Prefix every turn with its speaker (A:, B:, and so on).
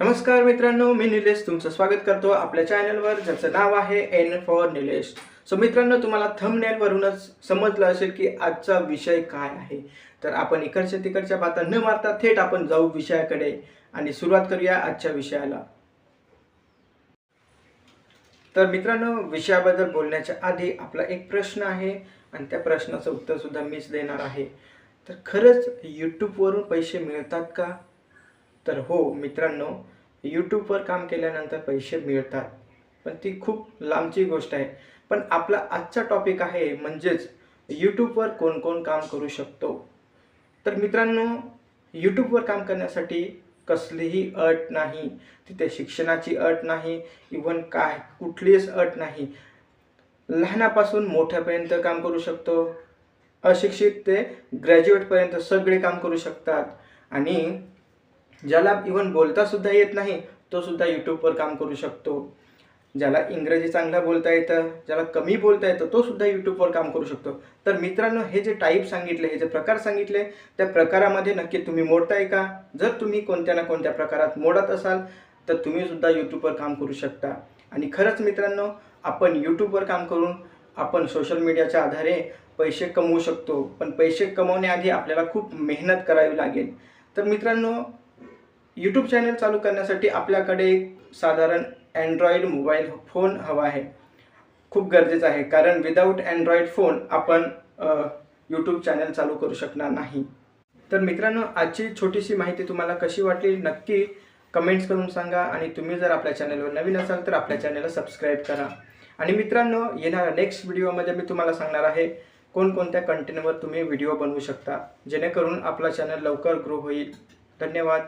A: नमस्कार मित्रांनो मी निलेश. तुमचं स्वागत करतो आपल्या चॅनलवर ज्याचं नाव आहे एन फॉर निलेश. सो मित्रांनो तुम्हाला थंबनेलवरूनच समजलं असेल की आजचा विषय काय आहे. तर आपण इकडच्या तिकडच्या बाता न मारता थेट आपण जाऊ विषयाकडे आणि सुरुवात करूया आजच्या विषयाला. तर मित्रांनो विषयाबद्दल बोलण्याच्या आधी आपला एक प्रश्न आहे आणि त्या प्रश्नाचं उत्तर सुद्धा मीच देणार आहे. तर खरंच यूट्यूबवरून पैसे मिळतात का? तर हो मित्रांनो यूट्यूबवर काम केल्यानंतर पैसे मिळतात. पण ती खूप लांबची गोष्ट आहे. पण आपला आजचा टॉपिक आहे म्हणजेच यूट्यूबवर कोणकोण काम करू शकतो? तर मित्रांनो यूट्यूबवर काम करण्यासाठी कसलीही अट नाही. तिथे शिक्षणाची अट नाही. इवन काय कुठलीच अट नाही. लहानापासून मोठ्यापर्यंत काम करू शकतो. अशिक्षित ते ग्रॅज्युएटपर्यंत सगळे काम करू शकतात. आणि ज्याला इवन बोलता सुद्धा येत नाही तो सुद्धा यूट्यूबवर काम करू शकतो. ज्याला इंग्रजी चांगला बोलता येतं ज्याला कमी बोलता येतं तो सुद्धा यूट्यूबवर काम करू शकतो. तर मित्रांनो हे जे टाईप सांगितले हे जे प्रकार सांगितले त्या प्रकारामध्ये नक्की तुम्ही मोडताय का? जर तुम्ही कोणत्या ना कोणत्या प्रकारात मोडत असाल तर तुम्ही सुद्धा यूट्यूबवर काम करू शकता. आणि खरंच मित्रांनो आपण यूट्यूबवर काम करून आपण सोशल मीडियाच्या आधारे पैसे कमवू शकतो. पण पैसे कमवण्याआधी आपल्याला खूप मेहनत करावी लागेल. तर मित्रांनो यूट्यूब चॅनल चालू करण्यासाठी आपल्याकडे एक साधारण अँड्रॉईड मोबाईल फोन हवा आहे. खूप गरजेचं आहे कारण विदाऊट अँड्रॉईड फोन आपण यूट्यूब चॅनल चालू करू शकणार नाही. तर मित्रांनो आजची छोटीशी माहिती तुम्हाला कशी वाटली नक्की कमेंट्स करून सांगा आणि तुम्ही जर आपल्या चॅनलवर नवीन असाल तर आपल्या चॅनलला सबस्क्राईब करा. आणि मित्रांनो येणाऱ्या नेक्स्ट व्हिडिओमध्ये मी तुम्हाला सांगणार आहे कोणकोणत्या कंटेंटवर तुम्ही व्हिडिओ बनवू शकता जेणेकरून आपला चॅनल लवकर ग्रो होईल. धन्यवाद.